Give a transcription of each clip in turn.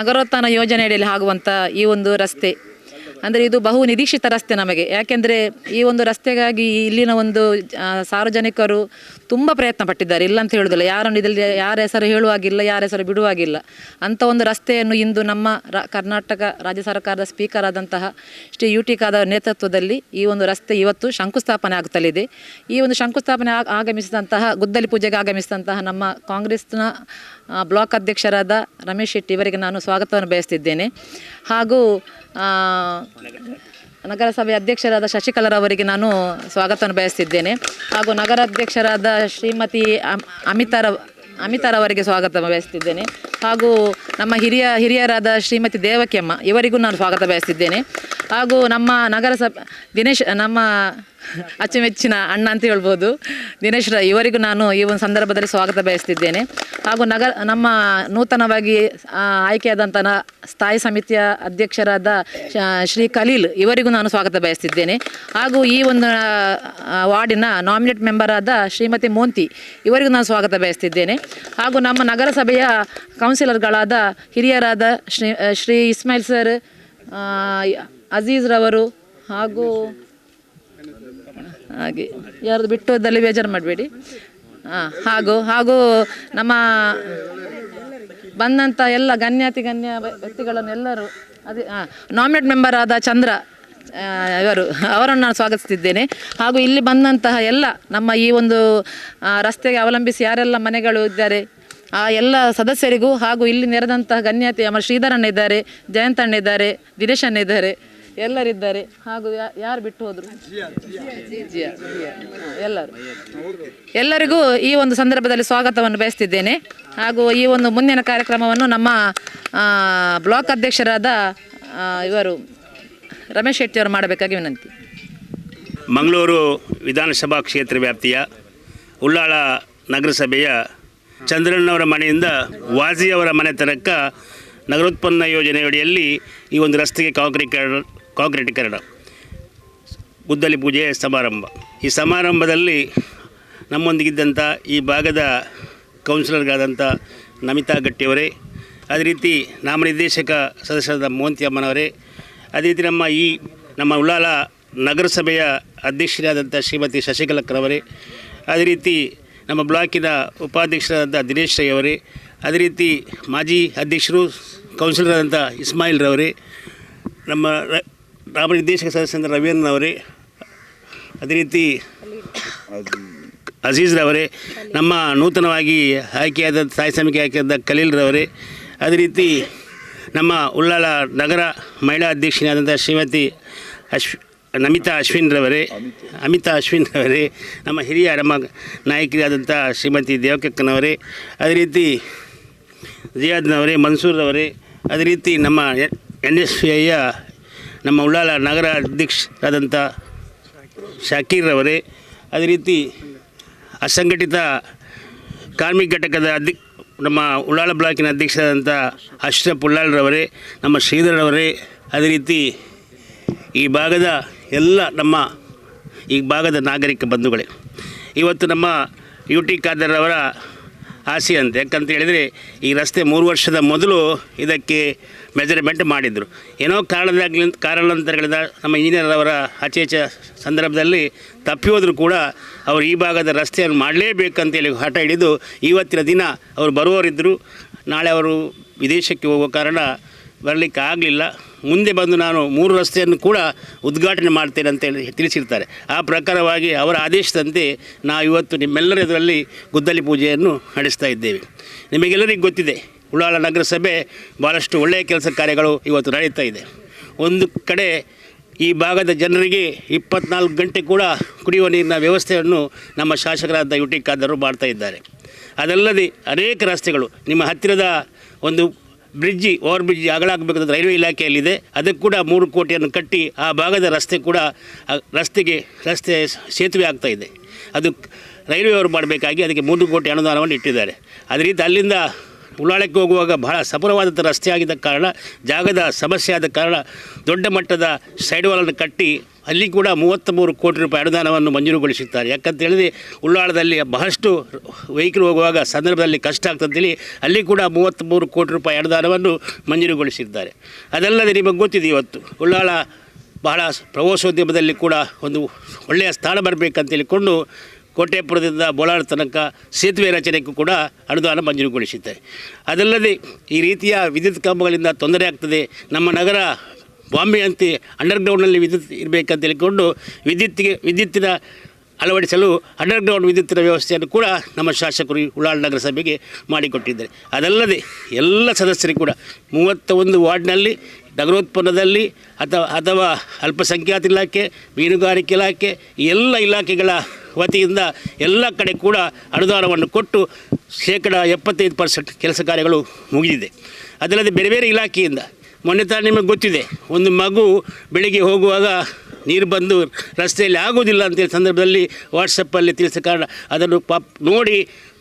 ನಗರೋತ್ಥಾನ ಯೋಜನೆಯಡಿಯಲ್ಲಿ ಆಗುವಂಥ ಈ ಒಂದು ರಸ್ತೆ ಅಂದರೆ ಇದು ಬಹು ನಿರೀಕ್ಷಿತ ರಸ್ತೆ ನಮಗೆ. ಯಾಕೆಂದರೆ ಈ ಒಂದು ರಸ್ತೆಗಾಗಿ ಇಲ್ಲಿನ ಒಂದು ಸಾರ್ವಜನಿಕರು ತುಂಬ ಪ್ರಯತ್ನ ಪಟ್ಟಿದ್ದಾರೆ. ಇಲ್ಲ ಅಂತ ಹೇಳೋದಿಲ್ಲ. ಯಾರನ್ನು ಇದರಲ್ಲಿ, ಯಾರ ಹೆಸರು ಹೇಳುವಾಗಿಲ್ಲ, ಯಾರ ಹೆಸರು ಬಿಡುವಾಗಿಲ್ಲ. ಅಂಥ ಒಂದು ರಸ್ತೆಯನ್ನು ಇಂದು ನಮ್ಮ ಕರ್ನಾಟಕ ರಾಜ್ಯ ಸರ್ಕಾರದ ಸ್ಪೀಕರ್ ಆದಂತಹ ಶ್ರೀ ಯು ಟಿ ಖಾದರ್ ನೇತೃತ್ವದಲ್ಲಿ ಈ ಒಂದು ರಸ್ತೆ ಇವತ್ತು ಶಂಕುಸ್ಥಾಪನೆ ಆಗುತ್ತಲಿದೆ ಈ ಒಂದು ಶಂಕುಸ್ಥಾಪನೆ ಆಗ- ಆಗಮಿಸಿದಂತಹ, ಗುದ್ದಲಿ ಪೂಜೆಗೆ ಆಗಮಿಸಿದಂತಹ ನಮ್ಮ ಕಾಂಗ್ರೆಸ್ನ ಬ್ಲಾಕ್ ಅಧ್ಯಕ್ಷರಾದ ರಮೇಶ್ ಶೆಟ್ಟಿ ಇವರಿಗೆ ನಾನು ಸ್ವಾಗತವನ್ನು ಬಯಸ್ತಿದ್ದೇನೆ. ಹಾಗೂ ನಗರಸಭೆ ಅಧ್ಯಕ್ಷರಾದ ಶಶಿಕಲಾರವರಿಗೆ ನಾನು ಸ್ವಾಗತವನ್ನು ಬಯಸ್ತಿದ್ದೇನೆ. ಹಾಗೂ ನಗರಾಧ್ಯಕ್ಷರಾದ ಶ್ರೀಮತಿ ಅಮ್- ಅಮಿತಾರ ಅಮಿತಾರವರಿಗೆ ಸ್ವಾಗತ ಬಯಸ್ತಿದ್ದೇನೆ. ಹಾಗೂ ನಮ್ಮ ಹಿರಿಯ, ಹಿರಿಯರಾದ ಶ್ರೀಮತಿ ದೇವಕಿಯಮ್ಮ ಇವರಿಗೂ ನಾನು ಸ್ವಾಗತ ಬಯಸ್ತಿದ್ದೇನೆ. ಹಾಗೂ ನಮ್ಮ ನಗರಸಭೆ, ದಿನೇಶ್, ನಮ್ಮ ಅಚ್ಚುಮೆಚ್ಚಿನ ಅಣ್ಣ ಅಂತ ಹೇಳ್ಬೋದು. ದಿನೇಶ್ ರೈ ಇವರಿಗೂ ನಾನು ಈ ಒಂದು ಸಂದರ್ಭದಲ್ಲಿ ಸ್ವಾಗತ ಬಯಸ್ತಿದ್ದೇನೆ. ಹಾಗೂ ನಗರ ನಮ್ಮ ನೂತನವಾಗಿ ಆಯ್ಕೆಯಾದಂಥ ಸ್ಥಾಯಿ ಸಮಿತಿಯ ಅಧ್ಯಕ್ಷರಾದ ಶ್ರೀ ಖಲೀಲ್ ಇವರಿಗೂ ನಾನು ಸ್ವಾಗತ ಬಯಸ್ತಿದ್ದೇನೆ. ಹಾಗೂ ಈ ಒಂದು ವಾರ್ಡಿನ ನಾಮಿನೇಟ್ ಮೆಂಬರಾದ ಶ್ರೀಮತಿ ಮೋಂತಿ ಇವರಿಗೂ ನಾನು ಸ್ವಾಗತ ಬಯಸ್ತಿದ್ದೇನೆ. ಹಾಗೂ ನಮ್ಮ ನಗರಸಭೆಯ ಕೌನ್ಸಿಲರ್ಗಳಾದ ಹಿರಿಯರಾದ ಶ್ರೀ ಶ್ರೀ ಇಸ್ಮಾಯಿಲ್ ಸರ್ ಅಜೀಜ್ರವರು ಅಜೀಜ್ ರವರು ಹಾಗೂ ಹಾಗೆ ಯಾರ್ದು ಬಿಟ್ಟೋದಲ್ಲಿ ಬೇಜಾರು ಮಾಡಬೇಡಿ. ಹಾಂ, ಹಾಗೂ ಹಾಗೂ ನಮ್ಮ ಬಂದಂಥ ಎಲ್ಲ ಗಣ್ಯಾತಿ ಗಣ್ಯ ವ್ಯಕ್ತಿಗಳನ್ನು ಎಲ್ಲರೂ ಅದೇ, ಹಾಂ ನಾಮಿನೇಟ್ ಮೆಂಬರ್ ಆದ ಚಂದ್ರ ಇವರು, ಅವರನ್ನು ನಾನು ಸ್ವಾಗತಿಸ್ತಿದ್ದೇನೆ. ಹಾಗೂ ಇಲ್ಲಿ ಬಂದಂತಹ ಎಲ್ಲ ನಮ್ಮ ಈ ಒಂದು ರಸ್ತೆಗೆ ಅವಲಂಬಿಸಿ ಯಾರೆಲ್ಲ ಮನೆಗಳು ಇದ್ದಾರೆ, ಆ ಎಲ್ಲ ಸದಸ್ಯರಿಗೂ ಹಾಗೂ ಇಲ್ಲಿ ನೆರೆದಂತಹ ಗಣ್ಯಾತಿ ಅಮರ್ ಶ್ರೀಧರಣ್ಣ ಇದ್ದಾರೆ, ಜಯಂತಣ್ಣ ಇದ್ದಾರೆ, ದಿನೇಶಣ್ಣ ಇದ್ದಾರೆ ಎಲ್ಲರಿದ್ದಾರೆ. ಹಾಗೂ ಯಾರು ಬಿಟ್ಟು ಹೋದರು. ಎಲ್ಲರೂ. ಎಲ್ಲರಿಗೂ ಈ ಒಂದು ಸಂದರ್ಭದಲ್ಲಿ ಸ್ವಾಗತವನ್ನು ಬಯಸ್ತಿದ್ದೇನೆ. ಹಾಗೂ ಈ ಒಂದು ಮುಂದಿನ ಕಾರ್ಯಕ್ರಮವನ್ನು ನಮ್ಮ ಬ್ಲಾಕ್ ಅಧ್ಯಕ್ಷರಾದ ಇವರು ರಮೇಶ್ ಶೆಟ್ಟಿ ಅವರು ಮಾಡಬೇಕಾಗಿ ವಿನಂತಿ. ಮಂಗಳೂರು ವಿಧಾನಸಭಾ ಕ್ಷೇತ್ರ ವ್ಯಾಪ್ತಿಯ ಉಳ್ಳಾಳ ನಗರಸಭೆಯ ಚಂದ್ರಣ್ಣವರ ಮನೆಯಿಂದ ವಾಜಿಯವರ ಮನೆ ತನಕ ನಗರೋತ್ಪನ್ನ ಯೋಜನೆಯಡಿಯಲ್ಲಿ ಈ ಒಂದು ರಸ್ತೆಗೆ ಕಾಂಕ್ರೀಕರಣ ಕಾಂಕ್ರೀಟೀಕರಣ ಗುದ್ದಲಿ ಪೂಜೆ ಸಮಾರಂಭ. ಈ ಸಮಾರಂಭದಲ್ಲಿ ನಮ್ಮೊಂದಿಗಿದ್ದಂಥ ಈ ಭಾಗದ ಕೌನ್ಸಿಲರ್ಗಾದಂಥ ನಮಿತಾ ಗಟ್ಟಿಯವರೇ, ಅದೇ ರೀತಿ ನಾಮನಿರ್ದೇಶಕ ಸದಸ್ಯರಾದ ಮೋಹಂತಿ ಅಮ್ಮನವರೇ, ಅದೇ ರೀತಿ ನಮ್ಮ ಈ ನಮ್ಮ ಉಳ್ಳಾಲ ನಗರಸಭೆಯ ಅಧ್ಯಕ್ಷರಾದಂಥ ಶ್ರೀಮತಿ ಶಶಿಕಲಕ್ಕರವರೇ, ಅದೇ ರೀತಿ ನಮ್ಮ ಬ್ಲಾಕಿನ ಉಪಾಧ್ಯಕ್ಷರಾದಂಥ ದಿನೇಶ್ ರೈ ಅವರೇ ಅದೇ ರೀತಿ ಮಾಜಿ ಅಧ್ಯಕ್ಷರು ಕೌನ್ಸಿಲರ್ ಕೌನ್ಸಿಲರಾದಂಥ ಇಸ್ಮಾಯಿಲ್ರವರೇ ನಮ್ಮ ರ- ನಾಮನಿರ್ದೇಶಕ ಸದಸ್ಯರಾದ ರವೀಂದ್ರನವರೇ ಅದೇ ರೀತಿ ಅಜೀಜ್ರವರೇ ನಮ್ಮ ನೂತನವಾಗಿ ಆಯ್ಕೆಯಾದ ಸಾಯಿ ಸಮಿತಿ ಆಯ್ಕೆಯಾದ ಖಲೀಲ್ರವರೇ ಅದೇ ರೀತಿ ನಮ್ಮ ಉಳ್ಳಾಲ ನಗರ ಮಹಿಳಾ ಅಧ್ಯಕ್ಷನಾದಂಥ ಶ್ರೀಮತಿ ಅಶ್ವ, ನಮಿತಾ ಅಶ್ವಿನ್ರವರೇ ಅಮಿತಾ ಅಶ್ವಿನ್ರವರೇ ನಮ್ಮ ಹಿರಿಯ ನಮ್ಮ ನಾಯಕಿಯಾದಂಥ ಶ್ರೀಮತಿ ದೇವಕಕ್ಕನವರೇ, ಅದೇ ರೀತಿ ಜಿಯಾದ್ನವರೇ ಮನ್ಸೂರ್ರವರೇ ಅದೇ ರೀತಿ ನಮ್ಮ ಎನ್ ಎಸ್ ಐಯ ನಮ್ಮ ಉಳ್ಳಾಲ ನಗರ ಅಧ್ಯಕ್ಷರಾದಂಥ ಶಾಕೀರ್ರವರೇ ಅದೇ ರೀತಿ ಅಸಂಘಟಿತ ಕಾರ್ಮಿಕ ಘಟಕದ ಅಧ್ಯ ನಮ್ಮ ಉಳ್ಳಾಳ ಬ್ಲಾಕಿನ ಅಧ್ಯಕ್ಷರಾದಂಥ ಅಶ್ರಫ್ ಪುಳ್ಳಾಳ್ರವರೇ ನಮ್ಮ ಶ್ರೀಧರವರೇ ಅದೇ ರೀತಿ ಈ ಭಾಗದ ಎಲ್ಲ ನಮ್ಮ ಈ ಭಾಗದ ನಾಗರಿಕ ಬಂಧುಗಳೇ. ಇವತ್ತು ನಮ್ಮ ಯು ಟಿ ಖಾದರ್ ಅವರ ಅಂತ. ಯಾಕಂತ ಹೇಳಿದರೆ ಈ ರಸ್ತೆ ಮೂರು ವರ್ಷದ ಮೊದಲು ಇದಕ್ಕೆ ಮೆಜರ್ಮೆಂಟ್ ಮಾಡಿದರು. ಏನೋ ಕಾರಣದಾಗಲಿ ಕಾರಣಾಂತರಗಳಿಂದ ನಮ್ಮ ಇಂಜಿನಿಯರ್ ಅವರ ಆಚೆಚ ಸಂದರ್ಭದಲ್ಲಿ ತಪ್ಪಿ ಹೋದರೂ ಕೂಡ ಅವರು ಈ ಭಾಗದ ರಸ್ತೆಯನ್ನು ಮಾಡಲೇಬೇಕಂತೇಳಿ ಹಠ ಹಿಡಿದು ಇವತ್ತಿನ ದಿನ ಅವರು ಬರುವವರಿದ್ದರು ನಾಳೆ ಅವರು ವಿದೇಶಕ್ಕೆ ಹೋಗುವ ಕಾರಣ ಬರಲಿಕ್ಕೆ ಆಗಲಿಲ್ಲ ಮುಂದೆ ಬಂದು ನಾನು ಮೂರು ರಸ್ತೆಯನ್ನು ಕೂಡ ಉದ್ಘಾಟನೆ ಮಾಡ್ತೇನೆ ಅಂತೇಳಿ ತಿಳಿಸಿರ್ತಾರೆ. ಆ ಪ್ರಕಾರವಾಗಿ ಅವರ ಆದೇಶದಂತೆ ನಾವು ಇವತ್ತು ನಿಮ್ಮೆಲ್ಲರ ಇದರಲ್ಲಿ ಗುದ್ದಲಿ ಪೂಜೆಯನ್ನು ನಡೆಸ್ತಾ ಇದ್ದೇವೆ. ನಿಮಗೆಲ್ಲರಿಗೂ ಗೊತ್ತಿದೆ ಉಳ್ಳಾಳ ನಗರಸಭೆ ಭಾಳಷ್ಟು ಒಳ್ಳೆಯ ಕೆಲಸ ಕಾರ್ಯಗಳು ಇವತ್ತು ನಡೀತಾ ಇದೆ. ಒಂದು ಕಡೆ ಈ ಭಾಗದ ಜನರಿಗೆ ಇಪ್ಪತ್ನಾಲ್ಕು ಗಂಟೆ ಕೂಡ ಕುಡಿಯುವ ನೀರಿನ ವ್ಯವಸ್ಥೆಯನ್ನು ನಮ್ಮ ಶಾಸಕರಾದ ಯು ಟಿ ಖಾದರ್ ಮಾಡ್ತಾ ಇದ್ದಾರೆ. ಅದಲ್ಲದೆ ಅನೇಕ ರಸ್ತೆಗಳು, ನಿಮ್ಮ ಹತ್ತಿರದ ಒಂದು ಬ್ರಿಡ್ಜಿ, ಓವರ್ ಬ್ರಿಡ್ಜ್ ಅಗಲಾಗಬೇಕಾದ ರೈಲ್ವೆ ಇಲಾಖೆಯಲ್ಲಿದೆ. ಅದಕ್ಕೆ ಕೂಡ ಮೂರು ಕೋಟಿಯನ್ನು ಕಟ್ಟಿ ಆ ಭಾಗದ ರಸ್ತೆ ಕೂಡ ರಸ್ತೆಗೆ, ರಸ್ತೆ ಸೇತುವೆ ಆಗ್ತಾ ಇದೆ. ಅದು ರೈಲ್ವೆ ಅವರು ಮಾಡಬೇಕಾಗಿ ಅದಕ್ಕೆ ಮೂರು ಕೋಟಿ ಅನುದಾನವನ್ನು ಇಟ್ಟಿದ್ದಾರೆ. ಅದೇ ರೀತಿ ಅಲ್ಲಿಂದ ಉಳ್ಳಾಳಕ್ಕೆ ಹೋಗುವಾಗ ಬಹಳ ಸಫಲವಾದಂಥ ರಸ್ತೆ ಆಗಿದ್ದ ಕಾರಣ, ಜಾಗದ ಸಮಸ್ಯೆ ಆದ ಕಾರಣ ದೊಡ್ಡ ಮಟ್ಟದ ಸೈಡ್ ವಾಲನ್ನು ಕಟ್ಟಿ ಅಲ್ಲಿ ಕೂಡ ಮೂವತ್ತ್ಮೂರು ಕೋಟಿ ರೂಪಾಯಿ ಅನುದಾನವನ್ನು ಮಂಜೂರುಗೊಳಿಸುತ್ತಾರೆ ಯಾಕಂತ ಹೇಳಿದ್ರೆ ಉಳ್ಳಾಳದಲ್ಲಿ ಬಹಳಷ್ಟು ವೆಹಿಕಲ್ ಹೋಗುವಾಗ ಸಂದರ್ಭದಲ್ಲಿ ಕಷ್ಟ ಆಗ್ತಂತೇಳಿ ಅಲ್ಲಿ ಕೂಡ ಮೂವತ್ತ್ಮೂರು ಕೋಟಿ ರೂಪಾಯಿ ಅನುದಾನವನ್ನು ಮಂಜೂರುಗೊಳಿಸಿದ್ದಾರೆ. ಅದಲ್ಲದೆ ನಿಮಗೆ ಗೊತ್ತಿದೆ ಇವತ್ತು ಉಳ್ಳಾಳ ಬಹಳ ಪ್ರವಾಸೋದ್ಯಮದಲ್ಲಿ ಕೂಡ ಒಂದು ಒಳ್ಳೆಯ ಸ್ಥಾನ ಬರಬೇಕಂತ ಹೇಳಿಕೊಂಡು ಕೋಟೆಪುರದಿಂದ ಬೋಳಾಳ ತನಕ ಸೇತುವೆ ರಚನೆಗೂ ಕೂಡ ಅನುದಾನ ಮಂಜೂರುಗೊಳಿಸುತ್ತೆ ಅದಲ್ಲದೆ ಈ ರೀತಿಯ ವಿದ್ಯುತ್ ಕಂಬಗಳಿಂದ ತೊಂದರೆ ಆಗ್ತದೆ. ನಮ್ಮ ನಗರ ಬಾಂಬೆ ಅಂತೆ ಅಂಡರ್ಗ್ರೌಂಡ್ನಲ್ಲಿ ವಿದ್ಯುತ್ ಇರಬೇಕಂತ ಹೇಳಿಕೊಂಡು ವಿದ್ಯುತ್ತಿಗೆ, ವಿದ್ಯುತ್ತಿನ ಅಳವಡಿಸಲು ಅಂಡರ್ಗ್ರೌಂಡ್ ವಿದ್ಯುತ್ತಿನ ವ್ಯವಸ್ಥೆಯನ್ನು ಕೂಡ ನಮ್ಮ ಶಾಸಕರು ಉಳ್ಳಾಳ ನಗರಸಭೆಗೆ ಮಾಡಿಕೊಟ್ಟಿದ್ದಾರೆ. ಅದಲ್ಲದೆ ಎಲ್ಲ ಸದಸ್ಯರಿಗೂ ಕೂಡ ಮೂವತ್ತ ಒಂದು ವಾರ್ಡ್ನಲ್ಲಿ, ನಗರೋತ್ಪನ್ನದಲ್ಲಿ ಅಥವಾ ಅಥವಾ ಅಲ್ಪಸಂಖ್ಯಾತ ಇಲಾಖೆ, ಮೀನುಗಾರಿಕೆ ಇಲಾಖೆ ಎಲ್ಲ ಇಲಾಖೆಗಳ ವತಿಯಿಂದ ಎಲ್ಲ ಕಡೆ ಕೂಡ ಅನುದಾನವನ್ನು ಕೊಟ್ಟು ಶೇಕಡ ಎಪ್ಪತ್ತೈದು ಪರ್ಸೆಂಟ್ ಕೆಲಸ ಕಾರ್ಯಗಳು ಮುಗಿದಿದೆ. ಅದಲ್ಲದೆ ಬೇರೆ ಬೇರೆ ಇಲಾಖೆಯಿಂದ, ಮೊನ್ನೆ ತಾನು ನಿಮಗೆ ಗೊತ್ತಿದೆ, ಒಂದು ಮಗು ಬೆಳಿಗ್ಗೆ ಹೋಗುವಾಗ ನೀರು ಬಂದು ರಸ್ತೆಯಲ್ಲಿ ಆಗೋದಿಲ್ಲ ಅಂತೇಳಿ ಸಂದರ್ಭದಲ್ಲಿ ವಾಟ್ಸಪ್ಪಲ್ಲಿ ತಿಳಿಸಿದ ಕಾರಣ ಅದನ್ನು ಪಾಪ್ ನೋಡಿ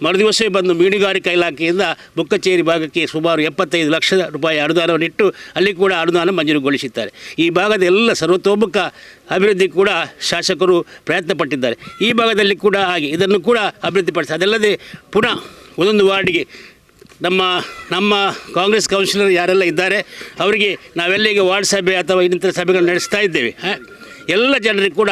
ಮರುದಿವಸವೇ ಬಂದು ಮೀನುಗಾರಿಕಾ ಇಲಾಖೆಯಿಂದ ಬುಕ್ಕಚೇರಿ ಭಾಗಕ್ಕೆ ಸುಮಾರು ಎಪ್ಪತ್ತೈದು ಲಕ್ಷ ರೂಪಾಯಿ ಅನುದಾನವನ್ನು ಇಟ್ಟು ಅಲ್ಲಿ ಕೂಡ ಅನುದಾನ ಮಂಜೂರುಗೊಳಿಸಿದ್ದಾರೆ. ಈ ಭಾಗದ ಎಲ್ಲ ಸರ್ವತೋಮುಖ ಅಭಿವೃದ್ಧಿ ಕೂಡ ಶಾಸಕರು ಪ್ರಯತ್ನ ಪಟ್ಟಿದ್ದಾರೆ ಈ ಭಾಗದಲ್ಲಿ ಕೂಡ ಹಾಗೆ, ಇದನ್ನು ಕೂಡ ಅಭಿವೃದ್ಧಿಪಡಿಸಿ, ಅದಲ್ಲದೆ ಪುನಃ ಒಂದೊಂದು ವಾರ್ಡಿಗೆ ನಮ್ಮ ನಮ್ಮ ಕಾಂಗ್ರೆಸ್ ಕೌನ್ಸಿಲರ್ ಯಾರೆಲ್ಲ ಇದ್ದಾರೆ, ಅವರಿಗೆ ನಾವೆಲ್ಲ ಈಗ ವಾರ್ಡ್ ಸಭೆ ಅಥವಾ ಇನ್ನಿತರ ಸಭೆಗಳು ನಡೆಸ್ತಾ ಇದ್ದೇವೆ? ಎಲ್ಲ ಜನರಿಗೆ ಕೂಡ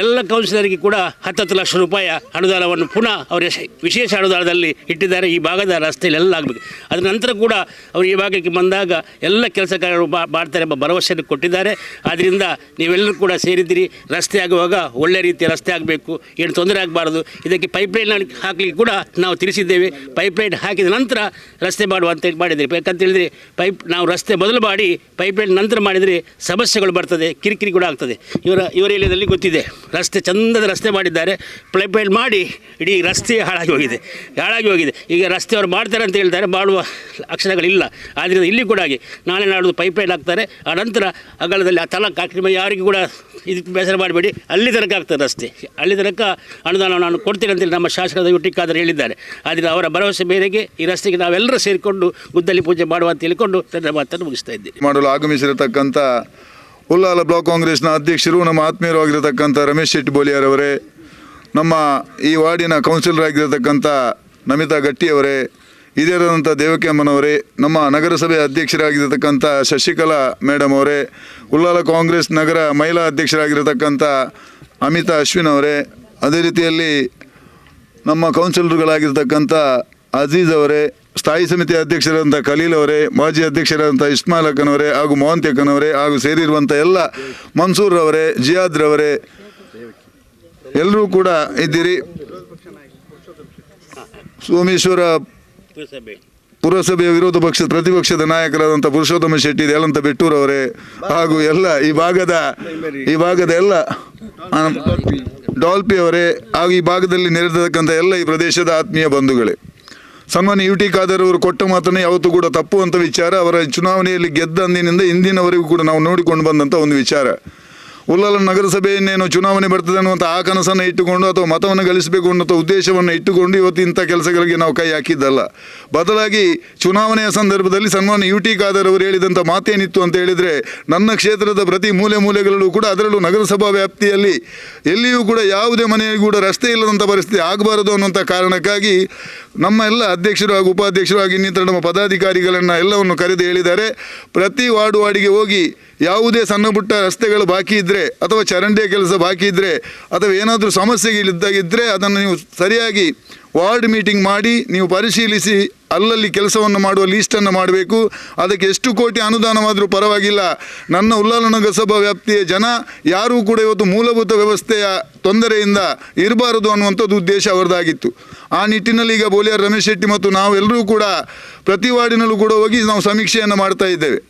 ಎಲ್ಲ ಕೌನ್ಸಿಲರಿಗೆ ಕೂಡ ಹತ್ತತ್ತು ಲಕ್ಷ ರೂಪಾಯಿ ಅನುದಾನವನ್ನು ಪುನಃ ಅವರ ವಿಶೇಷ ಅನುದಾನದಲ್ಲಿ ಇಟ್ಟಿದ್ದಾರೆ. ಈ ಭಾಗದ ರಸ್ತೆಯಲ್ಲಿ ಎಲ್ಲ ಆಗಬೇಕು ಅದರ ನಂತರ ಕೂಡ ಅವರು ಈ ಭಾಗಕ್ಕೆ ಬಂದಾಗ ಎಲ್ಲ ಕೆಲಸ ಕಾರ್ಯಗಳು ಮಾಡ್ತಾರೆ ಎಂಬ ಭರವಸೆಯನ್ನು ಕೊಟ್ಟಿದ್ದಾರೆ. ಆದ್ದರಿಂದ ನೀವೆಲ್ಲರೂ ಕೂಡ ಸೇರಿದ್ದೀರಿ. ರಸ್ತೆ ಆಗುವಾಗ ಒಳ್ಳೆ ರೀತಿಯ ರಸ್ತೆ ಆಗಬೇಕು. ಏನು ತೊಂದರೆ ಆಗಬಾರ್ದು. ಇದಕ್ಕೆ ಪೈಪ್ಲೈನ್ ಹಾಕಲಿಕ್ಕೆ ಕೂಡ ನಾವು ತಿಳಿಸಿದ್ದೇವೆ. ಪೈಪ್ಲೈನ್ ಹಾಕಿದ ನಂತರ ರಸ್ತೆ ಮಾಡುವಂತ ಅಂತ ಹೇಳಿ ಮಾಡಿದ್ದೇವೆ ಯಾಕಂತ ಹೇಳಿದರೆ ಪೈಪ್ ನಾವು ರಸ್ತೆ ಮೊದಲು ಮಾಡಿ ಪೈಪ್ಲೈನ್ ನಂತರ ಮಾಡಿದರೆ ಸಮಸ್ಯೆಗಳು ಬರ್ತದೆ, ಕಿರಿಕಿರಿ ಕೂಡ ಆಗ್ತದೆ. ಇವರ ಇವರ ಏರಿಯಾದಲ್ಲಿ ಗೊತ್ತಿದೆ. ರಸ್ತೆ ಚಂದದ ರಸ್ತೆ ಮಾಡಿದ್ದಾರೆ. ಪೈಪ್ಲೈನ್ ಮಾಡಿ ಇಡೀ ರಸ್ತೆ ಹಾಳಾಗಿ ಹೋಗಿದೆ. ಹಾಳಾಗಿ ಹೋಗಿದೆ. ಈಗ ರಸ್ತೆ ಅವರು ಮಾಡ್ತಾರೆ ಅಂತ ಹೇಳ್ತಾರೆ. ಮಾಡುವ ಲಕ್ಷಣಗಳಿಲ್ಲ. ಆದ್ದರಿಂದ ಇಲ್ಲಿ ಕೂಡ ಹಾಗೆ. ನಾಳೆ ನಾಡಿದ್ದು ಪೈಪೈಲ್ ಹಾಕ್ತಾರೆ ಆ ನಂತರ ಅಗಲದಲ್ಲಿ ಆ ತಲ ಕಾಕಿ ಯಾರಿಗೂ ಕೂಡ ಇದಕ್ಕೆ ಬೇಸರ ಮಾಡಬೇಡಿ. ಅಲ್ಲಿ ತನಕ ಆಗ್ತದೆ ರಸ್ತೆ. ಅಲ್ಲಿ ತನಕ ಅನುದಾನ ನಾನು ಕೊಡ್ತೇನೆ ಅಂತೇಳಿ ನಮ್ಮ ಶಾಸಕರ ಯುಟಿಕ್ಕಾದರು ಹೇಳಿದ್ದಾರೆ. ಆದರೆ ಅವರ ಭರವಸೆ ಮೇರೆಗೆ ಈ ರಸ್ತೆಗೆ ನಾವೆಲ್ಲರೂ ಸೇರಿಕೊಂಡು ಗುದ್ದಲಿ ಪೂಜೆ ಮಾಡುವ ಅಂತ ಹೇಳಿಕೊಂಡು ತನ್ನ ಮಾತನ್ನು ಮುಗಿಸ್ತಾ ಇದ್ದೀನಿ. ಮಾಡಲು ಆಗಮಿಸಿರತಕ್ಕಂಥ ಉಲ್ಲಾಲ ಬ್ಲಾಕ್ ಕಾಂಗ್ರೆಸ್ನ ಅಧ್ಯಕ್ಷರು, ನಮ್ಮ ಆತ್ಮೀಯರು ಆಗಿರತಕ್ಕಂಥ ರಮೇಶ್ ಶೆಟ್ಟಿ ಬೋಲಿಯಾರವರೇ ನಮ್ಮ ಈ ವಾರ್ಡಿನ ಕೌನ್ಸಿಲರ್ ಆಗಿರತಕ್ಕಂಥ ನಮಿತಾ ಗಟ್ಟಿಯವರೇ ಹಿರಿಯರಾದಂಥ ದೇವಕಿ ಅಮ್ಮನವರೇ ನಮ್ಮ ನಗರಸಭೆ ಅಧ್ಯಕ್ಷರಾಗಿರತಕ್ಕಂಥ ಶಶಿಕಲಾ ಮೇಡಮ್ ಅವರೇ ಉಲ್ಲಾಲ ಕಾಂಗ್ರೆಸ್ ನಗರ ಮಹಿಳಾ ಅಧ್ಯಕ್ಷರಾಗಿರತಕ್ಕಂಥ ಅಮಿತಾ ಅಶ್ವಿನ್ ಅವರೇ, ಅದೇ ರೀತಿಯಲ್ಲಿ ನಮ್ಮ ಕೌನ್ಸಿಲರ್ಗಳಾಗಿರ್ತಕ್ಕಂಥ ಅಜೀಜ್ ಅವರೇ ಸ್ಥಾಯಿ ಸಮಿತಿ ಅಧ್ಯಕ್ಷರಾದಂಥ ಖಲೀಲ್ ಅವರೇ, ಮಾಜಿ ಅಧ್ಯಕ್ಷರಾದಂಥ ಇಸ್ಮಾಲ್ ಅಕ್ಕನವರೇ ಹಾಗೂ ಮೋಹಂತಿ ಅಕ್ಕನವರೇ ಹಾಗೂ ಸೇರಿರುವಂಥ ಎಲ್ಲ ಮನ್ಸೂರ್ ಅವರೇ, ಜಿಯಾದ್ ರವರೇ, ಎಲ್ಲರೂ ಕೂಡ ಇದ್ದೀರಿ. ಸೋಮೇಶ್ವರ ಪುರಸಭೆ ಪುರಸಭೆಯ ವಿರೋಧ ಪಕ್ಷ, ಪ್ರತಿಪಕ್ಷದ ನಾಯಕರಾದಂಥ ಪುರುಷೋತ್ತಮ ಶೆಟ್ಟಿ ದೇವಂತ ಬೆಟ್ಟೂರ್ ಅವರೇ ಹಾಗೂ ಎಲ್ಲ ಈ ಭಾಗದ ಈ ಭಾಗದ ಎಲ್ಲ ಡಾಲ್ಪಿ ಅವರೇ ಹಾಗೂ ಈ ಭಾಗದಲ್ಲಿ ನೆರೆದಿರತಕ್ಕಂಥ ಎಲ್ಲ ಈ ಪ್ರದೇಶದ ಆತ್ಮೀಯ ಬಂಧುಗಳೇ. ಸನ್ಮಾನ್ಯ ಯು ಟಿ ಖಾದರ್ ಅವರು ಕೊಟ್ಟ ಮಾತನ್ನು ಯಾವತ್ತೂ ಕೂಡ ತಪ್ಪು ಅಂತ ವಿಚಾರ, ಅವರ ಚುನಾವಣೆಯಲ್ಲಿ ಗೆದ್ದ ಅಂದಿನಿಂದ ಇಂದಿನವರೆಗೂ ಕೂಡ ನಾವು ನೋಡಿಕೊಂಡು ಬಂದಂಥ ಒಂದು ವಿಚಾರ. ಉಲ್ಲಾಲ ನಗರಸಭೆಯನ್ನೇನು ಚುನಾವಣೆ ಬರ್ತದೆ ಅನ್ನುವಂಥ ಆ ಕನಸನ್ನು ಇಟ್ಟುಕೊಂಡು ಅಥವಾ ಮತವನ್ನು ಗಳಿಸಬೇಕು ಅನ್ನೋ ಉದ್ದೇಶವನ್ನು ಇಟ್ಟುಕೊಂಡು ಇವತ್ತು ಇಂಥ ಕೆಲಸಗಳಿಗೆ ನಾವು ಕೈ ಹಾಕಿದ್ದಲ್ಲ. ಬದಲಾಗಿ ಚುನಾವಣೆಯ ಸಂದರ್ಭದಲ್ಲಿ ಸನ್ಮಾನ್ಯ ಯು ಟಿ ಖಾದರ್ ಅವರು ಹೇಳಿದಂಥ ಮಾತೇನಿತ್ತು ಅಂತ ಹೇಳಿದರೆ, ನನ್ನ ಕ್ಷೇತ್ರದ ಪ್ರತಿ ಮೂಲೆ ಮೂಲೆಗಳಲ್ಲೂ ಕೂಡ ಅದರಲ್ಲೂ ನಗರಸಭಾ ವ್ಯಾಪ್ತಿಯಲ್ಲಿ ಎಲ್ಲಿಯೂ ಕೂಡ ಯಾವುದೇ ಮನೆಯಲ್ಲಿ ಕೂಡ ರಸ್ತೆ ಇಲ್ಲದಂಥ ಪರಿಸ್ಥಿತಿ ಆಗಬಾರದು ಅನ್ನುವಂಥ ಕಾರಣಕ್ಕಾಗಿ ನಮ್ಮ ಎಲ್ಲ ಅಧ್ಯಕ್ಷರು ಹಾಗೂ ಉಪಾಧ್ಯಕ್ಷರು ಹಾಗೂ ಇನ್ನಿತರ ನಮ್ಮ ಪದಾಧಿಕಾರಿಗಳನ್ನು ಎಲ್ಲವನ್ನು ಕರೆದು ಹೇಳಿದ್ದಾರೆ. ಪ್ರತಿ ವಾರ್ಡ್ ವಾರ್ಡಿಗೆ ಹೋಗಿ ಯಾವುದೇ ಸಣ್ಣ ಪುಟ್ಟ ರಸ್ತೆಗಳು ಬಾಕಿ ಇದ್ದರೆ ಅಥವಾ ಚರಂಡಿಯ ಕೆಲಸ ಬಾಕಿ ಇದ್ದರೆ ಅಥವಾ ಏನಾದರೂ ಸಮಸ್ಯೆಗಳಿದ್ದಾಗಿದ್ದರೆ ಅದನ್ನು ನೀವು ಸರಿಯಾಗಿ ವಾರ್ಡ್ ಮೀಟಿಂಗ್ ಮಾಡಿ ನೀವು ಪರಿಶೀಲಿಸಿ ಅಲ್ಲಲ್ಲಿ ಕೆಲಸವನ್ನು ಮಾಡುವ ಲೀಸ್ಟನ್ನು ಮಾಡಬೇಕು. ಅದಕ್ಕೆ ಎಷ್ಟು ಕೋಟಿ ಅನುದಾನವಾದರೂ ಪರವಾಗಿಲ್ಲ. ನನ್ನ ಉಲ್ಲಾಲ ನಗರಸಭಾ ವ್ಯಾಪ್ತಿಯ ಜನ ಯಾರೂ ಕೂಡ ಇವತ್ತು ಮೂಲಭೂತ ವ್ಯವಸ್ಥೆಯ ತೊಂದರೆಯಿಂದ ಇರಬಾರದು ಅನ್ನುವಂಥದ್ದು ಉದ್ದೇಶ ಅವರದಾಗಿತ್ತು. ಆ ನಿಟ್ಟಿನಲ್ಲಿ ಈಗ ಬೋಲಿಯಾರ್ ರಮೇಶ್ ಶೆಟ್ಟಿ ಮತ್ತು ನಾವೆಲ್ಲರೂ ಕೂಡ ಪ್ರತಿ ವಾರ್ಡಿನಲ್ಲೂ ಕೂಡ ಹೋಗಿ ನಾವು ಸಮೀಕ್ಷೆಯನ್ನು ಮಾಡ್ತಾ ಇದ್ದೇವೆ.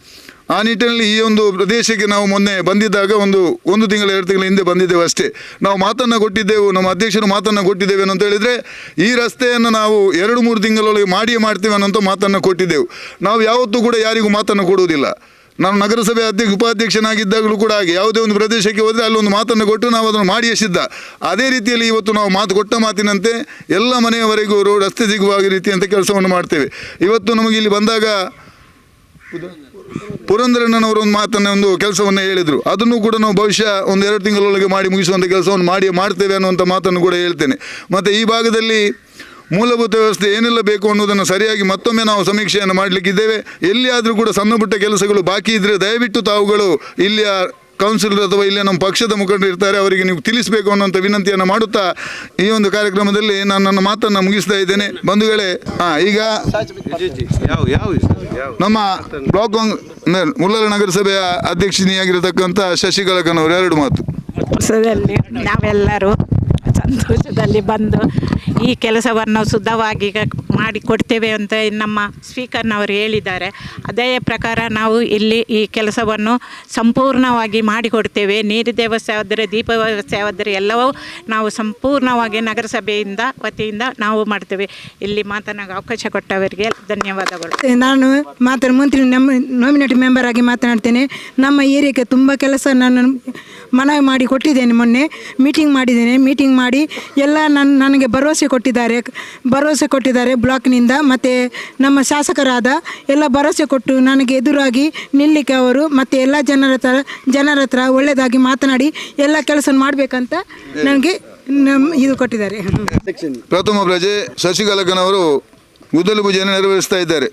ಆ ನಿಟ್ಟಿನಲ್ಲಿ ಈ ಒಂದು ಪ್ರದೇಶಕ್ಕೆ ನಾವು ಮೊನ್ನೆ ಬಂದಿದ್ದಾಗ ಒಂದು ಒಂದು ತಿಂಗಳ, ಎರಡು ತಿಂಗಳ ಹಿಂದೆ ಬಂದಿದ್ದೇವೆ ಅಷ್ಟೇ. ನಾವು ಮಾತನ್ನು ಕೊಟ್ಟಿದ್ದೆವು, ನಮ್ಮ ಅಧ್ಯಕ್ಷರು ಮಾತನ್ನು ಕೊಟ್ಟಿದ್ದೇವೆ ಅಂತ ಹೇಳಿದರೆ, ಈ ರಸ್ತೆಯನ್ನು ನಾವು ಎರಡು, ಮೂರು ತಿಂಗಳೊಳಗೆ ಮಾಡಿಯೇ ಮಾಡ್ತೇವೆ ಅನ್ನೋಂಥ ಮಾತನ್ನು ಕೊಟ್ಟಿದ್ದೆವು. ನಾವು ಯಾವತ್ತೂ ಕೂಡ ಯಾರಿಗೂ ಮಾತನ್ನು ಕೊಡುವುದಿಲ್ಲ. ನಾನು ನಗರಸಭೆ ಅಧ್ಯಕ್ಷ, ಉಪಾಧ್ಯಕ್ಷನಾಗಿದ್ದಾಗಲೂ ಕೂಡ ಹಾಗೆ, ಯಾವುದೇ ಒಂದು ಪ್ರದೇಶಕ್ಕೆ ಹೋದರೆ ಅಲ್ಲೊಂದು ಮಾತನ್ನು ಕೊಟ್ಟು ನಾವು ಅದನ್ನು ಮಾಡಿ ಸಿದ್ಧ. ಅದೇ ರೀತಿಯಲ್ಲಿ ಇವತ್ತು ನಾವು ಮಾತು, ಕೊಟ್ಟ ಮಾತಿನಂತೆ ಎಲ್ಲ ಮನೆಯವರೆಗೂ ರೋಡ್ ರಸ್ತೆ ಸಿಗುವ ರೀತಿಯಂತ ಕೆಲಸವನ್ನು ಮಾಡ್ತೇವೆ. ಇವತ್ತು ನಮಗೆ ಇಲ್ಲಿ ಬಂದಾಗ ಪುರಂದರಣ್ಣನವರು ಒಂದು ಮಾತನ್ನ ಒಂದು ಕೆಲಸವನ್ನು ಹೇಳಿದರು. ಅದನ್ನು ಕೂಡ ನಾವು ಭವಿಷ್ಯ ಒಂದು ಎರಡು ತಿಂಗಳೊಳಗೆ ಮಾಡಿ ಮುಗಿಸುವಂಥ ಕೆಲಸವನ್ನು ಮಾಡಿ ಮಾಡ್ತೇವೆ ಅನ್ನುವಂಥ ಮಾತನ್ನು ಕೂಡ ಹೇಳ್ತೇನೆ. ಮತ್ತು ಈ ಭಾಗದಲ್ಲಿ ಮೂಲಭೂತ ವ್ಯವಸ್ಥೆ ಏನೆಲ್ಲ ಬೇಕು ಅನ್ನೋದನ್ನು ಸರಿಯಾಗಿ ಮತ್ತೊಮ್ಮೆ ನಾವು ಸಮೀಕ್ಷೆಯನ್ನು ಮಾಡಲಿಕ್ಕಿದ್ದೇವೆ. ಎಲ್ಲಿಯಾದರೂ ಕೂಡ ಸಣ್ಣ ಪುಟ್ಟ ಕೆಲಸಗಳು ಬಾಕಿ ಇದ್ದರೆ ದಯವಿಟ್ಟು ತಾವುಗಳು ಇಲ್ಲಿಯ ಕೌನ್ಸಿಲರ್ ಅಥವಾ ಇಲ್ಲಿ ನಮ್ಮ ಪಕ್ಷದ ಮುಖಂಡರು ಇರ್ತಾರೆ, ಅವರಿಗೆ ನೀವು ತಿಳಿಸಬೇಕು ಅನ್ನೋಂಥ ವಿನಂತಿಯನ್ನು ಮಾಡುತ್ತಾ ಈ ಒಂದು ಕಾರ್ಯಕ್ರಮದಲ್ಲಿ ನಾನು ನನ್ನ ಮಾತನ್ನು ಮುಗಿಸ್ತಾ ಇದ್ದೇನೆ. ಬಂಧುಗಳೇ ಹಾಂ ಈಗ ನಮ್ಮ ಬ್ಲಾಕ್ ಮುಳ್ಳರ ನಗರಸಭೆಯ ಅಧ್ಯಕ್ಷಿನಿಯಾಗಿರತಕ್ಕಂಥ ಶಶಿಕಲಕನವರು ಎರಡು ಮಾತು. ನಾವೆಲ್ಲರೂ ಸಂತೋಷದಲ್ಲಿ ಬಂದು ಈ ಕೆಲಸವನ್ನು ಶುದ್ಧವಾಗಿ ಮಾಡಿ ಕೊಡ್ತೇವೆ ಅಂತ ನಮ್ಮ ಸ್ಪೀಕರ್ನವರು ಹೇಳಿದ್ದಾರೆ. ಅದೇ ಪ್ರಕಾರ ನಾವು ಇಲ್ಲಿ ಈ ಕೆಲಸವನ್ನು ಸಂಪೂರ್ಣವಾಗಿ ಮಾಡಿಕೊಡ್ತೇವೆ ನೀರು ದೇವಸ್ಥೆ ಆದರೆ ದೀಪ ವ್ಯವಸ್ಥೆ ಆದರೆ ಎಲ್ಲವೂ ನಾವು ಸಂಪೂರ್ಣವಾಗಿ ನಗರಸಭೆಯಿಂದ ವತಿಯಿಂದ ನಾವು ಮಾಡ್ತೇವೆ. ಇಲ್ಲಿ ಮಾತನಾಗ ಅವಕಾಶ ಕೊಟ್ಟವರಿಗೆ ಧನ್ಯವಾದಗಳು. ನಾನು ಮಾತಾಡ ಮಂತ್ರಿ ನಮ್ಮ ನಾಮಿನೇಟ್ ಮೆಂಬರ್ ಆಗಿ ಮಾತನಾಡ್ತೇನೆ. ನಮ್ಮ ಏರಿಯಾಕ್ಕೆ ತುಂಬ ಕೆಲಸ ನಾನು ಮನವಿ ಮಾಡಿ ಕೊಟ್ಟಿದ್ದೇನೆ ಮೊನ್ನೆ ಮೀಟಿಂಗ್ ಮಾಡಿದ್ದೇನೆ ಮೀಟಿಂಗ್ ಮಾಡಿ ಎಲ್ಲ ನನ್ನ ನನಗೆ ಭರವಸೆ ಕೊಟ್ಟಿದ್ದಾರೆ ಭರವಸೆ ಕೊಟ್ಟಿದ್ದಾರೆ ಬ್ಲಾಕ್ನಿಂದ, ಮತ್ತು ನಮ್ಮ ಶಾಸಕರಾದ ಎಲ್ಲ ಭರವಸೆ ಕೊಟ್ಟು ನನಗೆ ಎದುರಾಗಿ ನಿಲ್ಲಿಕ್ಕೆ ಅವರು ಮತ್ತು ಎಲ್ಲ ಜನರ ಹತ್ರ ಜನರ ಹತ್ರ ಒಳ್ಳೆಯದಾಗಿ ಮಾತನಾಡಿ ಎಲ್ಲ ಕೆಲಸ ಮಾಡಬೇಕಂತ ನನಗೆ ಇದು ಕೊಟ್ಟಿದ್ದಾರೆ. ಪ್ರಥಮ ಪ್ರಜೆ ಶಶಿಕಲಕನವರು ಗುದ್ದಲು ಪೂಜೆಯನ್ನು ನೆರವೇರಿಸ್ತಾ ಇದ್ದಾರೆ.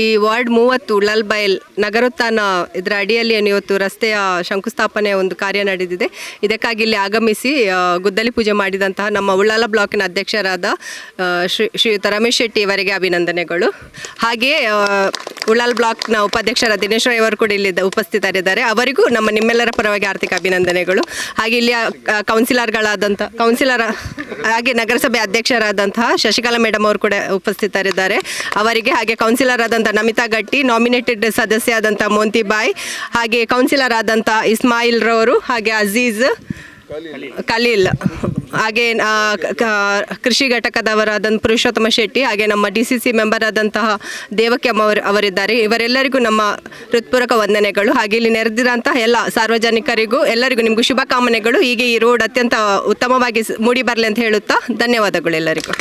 ಈ ವಾರ್ಡ್ ಮೂವತ್ತು ಲಲ್ಬೈಲ್ ನಗರೋತ್ಥಾನ ಇದರ ಅಡಿಯಲ್ಲಿ ಇವತ್ತು ರಸ್ತೆಯ ಶಂಕುಸ್ಥಾಪನೆ ಒಂದು ಕಾರ್ಯ ನಡೆದಿದೆ. ಇದಕ್ಕಾಗಿ ಇಲ್ಲಿ ಆಗಮಿಸಿ ಗುದ್ದಲಿ ಪೂಜೆ ಮಾಡಿದಂತಹ ನಮ್ಮ ಉಳ್ಳಾಲ ಬ್ಲಾಕಿನ ಅಧ್ಯಕ್ಷರಾದ ಶ್ರೀ ಶ್ರೀಯುತ ರಮೇಶ್ ಶೆಟ್ಟಿ ಅವರಿಗೆ ಅಭಿನಂದನೆಗಳು. ಹಾಗೆಯೇ ಉಳ್ಳಾಲ ಬ್ಲಾಕ್ನ ಉಪಾಧ್ಯಕ್ಷರ ದಿನೇಶ್ ರೈ ಅವರು ಕೂಡ ಇಲ್ಲಿ ಉಪಸ್ಥಿತರಿದ್ದಾರೆ. ಅವರಿಗೂ ನಮ್ಮ ನಿಮ್ಮೆಲ್ಲರ ಪರವಾಗಿ ಆರ್ಥಿಕ ಅಭಿನಂದನೆಗಳು. ಹಾಗೆ ಇಲ್ಲಿಯ ಕೌನ್ಸಿಲರ್ಗಳಾದಂಥ, ಕೌನ್ಸಿಲರ್, ಹಾಗೆ ನಗರಸಭೆ ಅಧ್ಯಕ್ಷರಾದಂತಹ ಶಶಿಕಲಾ ಮೇಡಮ್ ಅವರು ಕೂಡ ಉಪಸ್ಥಿತರಿದ್ದಾರೆ. ಅವರಿಗೆ ಹಾಗೆ ಕೌನ್ಸಿಲರ್ ಆದಂಥ ನಮಿತಾ ಗಟ್ಟಿ ನಾಮಿನೇಟೆಡ್ ಸದಸ್ಯ ಆದಂಥ ಮೋಂತಿ ಬಾಯ್, ಹಾಗೆ ಕೌನ್ಸಿಲರ್ ಆದಂಥ ಇಸ್ಮಾಯಿಲ್ ರವರು, ಹಾಗೆ ಅಜೀಜ್ ಖಲೀಲ್. ಹಾಗೆ ಕೃಷಿ ಘಟಕದವರಾದಂಥ ಪುರುಷೋತ್ತಮ ಶೆಟ್ಟಿ, ಹಾಗೆ ನಮ್ಮ ಡಿ ಸಿ ಸಿ ಮೆಂಬರ್ ಆದಂತಹ ದೇವಕ್ಯಮ್ಮ ಅವರು, ಅವರಿದ್ದಾರೆ. ಇವರೆಲ್ಲರಿಗೂ ನಮ್ಮ ಹೃತ್ಪೂರ್ವಕ ವಂದನೆಗಳು. ಹಾಗೆ ಇಲ್ಲಿ ನೆರೆದಿರೋಂತಹ ಎಲ್ಲ ಸಾರ್ವಜನಿಕರಿಗೂ ಎಲ್ಲರಿಗೂ ನಿಮಗೂ ಶುಭಕಾಮನೆಗಳು. ಹೀಗೆ ಈ ರೋಡ್ ಅತ್ಯಂತ ಉತ್ತಮವಾಗಿ ಮೂಡಿ ಬರಲಿ ಅಂತ ಹೇಳುತ್ತಾ ಧನ್ಯವಾದಗಳು ಎಲ್ಲರಿಗೂ.